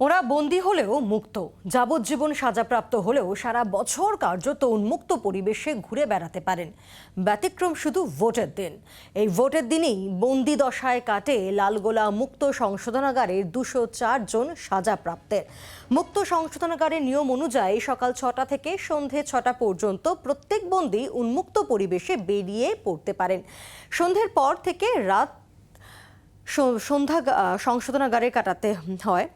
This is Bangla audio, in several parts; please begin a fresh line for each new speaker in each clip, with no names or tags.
ওরা বন্দী হলেও মুক্ত। যাবজ্জীবন সাজাপ্রাপ্ত হলেও সারা বছর কার্যত উন্মুক্ত পরিবেশে ঘুরে বেড়াতে পারেন। ব্যতিক্রম শুধু ভোটের দিন। এই ভোটের দিনেই বন্দি দশায় কাটে লালগোলা মুক্ত সংশোধনাগারের দুশো জন সাজাপ্রাপ্তের। মুক্ত সংশোধনাগারের নিয়ম অনুযায়ী সকাল ছটা থেকে সন্ধে ছটা পর্যন্ত প্রত্যেক বন্দি উন্মুক্ত পরিবেশে বেরিয়ে পড়তে পারেন। সন্ধ্যের পর থেকে রাত সন্ধ্যা সংশোধনাগারে কাটাতে হয়।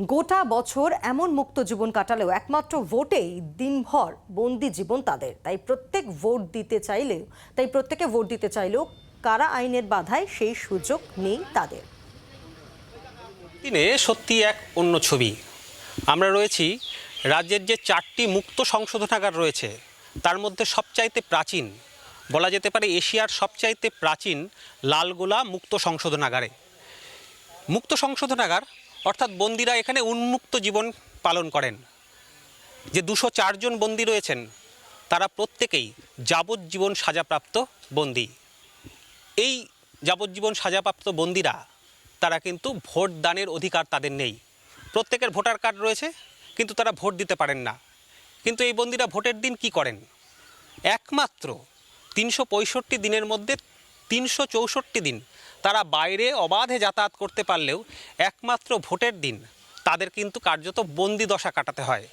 গোটা বছর এমন মুক্ত জীবন কাটালেও একমাত্র ভোটেই দিনভর বন্দি জীবন তাদের। তাই প্রত্যেক ভোট দিতে চাইলেও, তাই প্রত্যেকে ভোট দিতে চাইলেও কারা আইনের বাধায় সেই সুযোগ নেই তাদের।
দিনে সত্যি এক অন্য ছবি। আমরা রয়েছি রাজ্যের যে চারটি মুক্ত সংশোধনাগার রয়েছে, তার মধ্যে সবচাইতে প্রাচীন, বলা যেতে পারে এশিয়ার সবচাইতে প্রাচীন লালগোলা মুক্ত সংশোধনাগারে। মুক্ত সংশোধনাগার অর্থাৎ বন্দিরা এখানে উন্মুক্ত জীবন পালন করেন। যে দুশো চারজন বন্দি রয়েছেন, তারা প্রত্যেকেই যাবজ্জীবন সাজাপ্রাপ্ত বন্দি। এই যাবজ্জীবন সাজাপ্রাপ্ত বন্দিরা, তারা কিন্তু ভোট দানের অধিকার তাদের নেই। প্রত্যেকের ভোটার কার্ড রয়েছে, কিন্তু তারা ভোট দিতে পারেন না। কিন্তু এই বন্দিরা ভোটের দিন কি করেন? একমাত্র তিনশো পঁয়ষট্টি দিনের মধ্যে তিনশো চৌষট্টি দিন তারা বাইরে অবাধে যাতায়াত করতে পারলেও একমাত্র ভোটের দিন তাদের কিন্তু কার্যত বন্দি দশা কাটাতে হয়।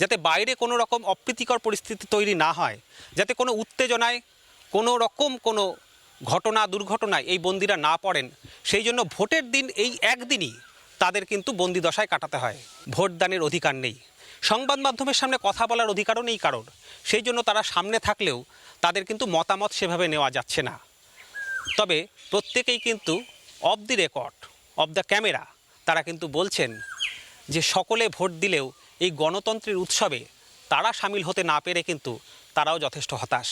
যাতে বাইরে কোনো রকম অপ্রীতিকর পরিস্থিতি তৈরি না হয়, যাতে কোনো উত্তেজনায়, কোনো রকম কোনো ঘটনা দুর্ঘটনায় এই বন্দিরা না পড়েন, সেই জন্য ভোটের দিন এই একদিনই তাদের কিন্তু বন্দি দশায় কাটাতে হয়। ভোটদানের অধিকার নেই। সংবাদ মাধ্যমের সামনে কথা বলার অধিকারও নেই কারণ সেই জন্য তারা সামনে থাকলেও তাদের কিন্তু মতামত সেভাবে নেওয়া যাচ্ছে না। তবে প্রত্যেকেই কিন্তু off the record, off the camera, তারা কিন্তু বলছেন যে সকলে ভোট দিলেও এই গণতন্ত্রের উৎসবে তারা সামিল হতে না পেরে কিন্তু তারাও যথেষ্ট হতাশ।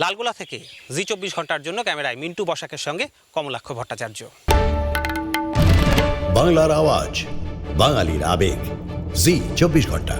লালগোলা থেকে জি চব্বিশ ঘণ্টার জন্য ক্যামেরায় মিন্টু বসাকের সঙ্গে কমলাক্ষ ভট্টাচার্য।
বাংলার আওয়াজ, বাঙালির আবেগ, জি চব্বিশ ঘণ্টা।